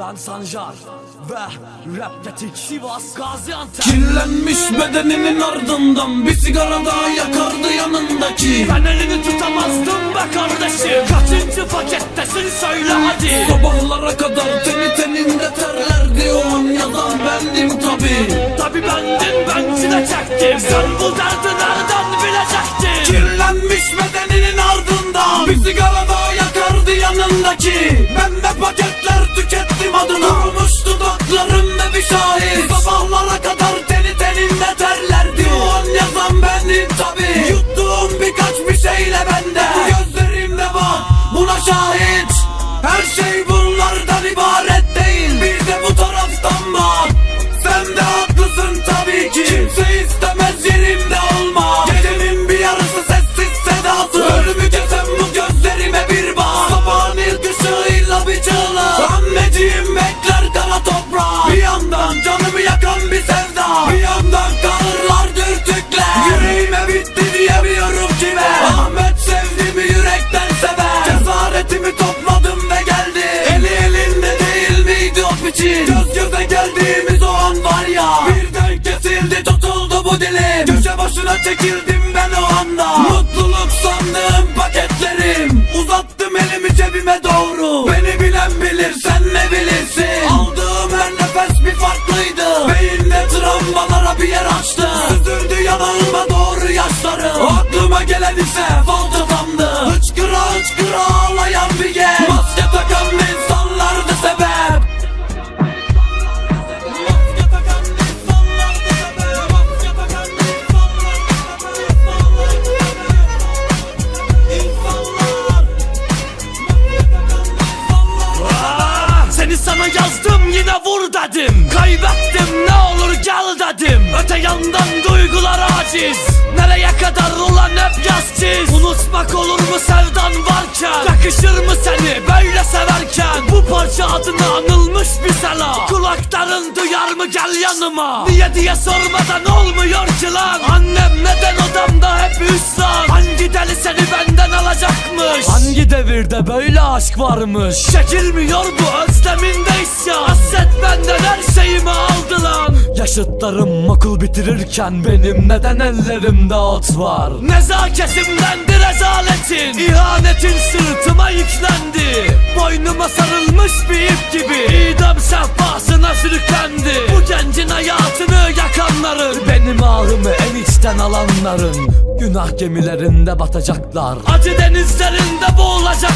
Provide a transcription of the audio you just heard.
Ben Sancar ve Raptetik Sivas Gaziantep. Kirlenmiş bedeninin ardından Bir sigara daha yakardı yanındaki. Ben elini tutamazdım be kardeşim. Kaçıncı pakettesin söyle hadi. Sabahlara kadar teni teninde terlerdi O an. Yazan bendim tabi Tabi bendin ben çile çektim. Sen bu derdi şahit Her şey bunlardan ibaret değil. Bir de bu taraftan bak. Sen de haklısın tabii ki. Kimse istemez Kesildi tutuldu bu dilim. Köşe başına çekildim ben o anda. Mutluluk sandığım paketlerim. Uzattım elimi cebime doğru. Beni bilen bilir sen ne bilirsin? Aldığım her nefes bir farklıydı. Beyinde travmalara bir yer açtı. Süzüldü yanağıma doğru yaşları. Aklıma gelen ise falçatamdı yazdım yine vur dedim. Kaybettim ne olur gel dedim. Öte yandan duygular aciz. Nereye kadar ulan hep yaz çiz Unutmak olur mu sevdan varken? Yakışır mı seni böyle severken? Bu parça adına anılmış bir sela. Kulakların duyar mı gel yanıma? Niye diye sormadan olmuyor ki lan? Annem neden odamda hep üstten alacakmış Hangi devirde böyle aşk varmış? Çekilmiyor bu özleminde isyan. Hasret benden her şeyimi aldı lan. Yaşıtlarım okul bitirirken Benim neden ellerimde ot var? Nezaketimdendi rezaletin. İhanetin sırtıma yüklendi. Boynuma sarılmış bir ip gibi. İdam sehpasına sürüklendi. Bu gencin hayatını yakanların Benim ahımı en içten alanların Günah gemilerinde batacaklar. Acı denizlerinde boğulacaklar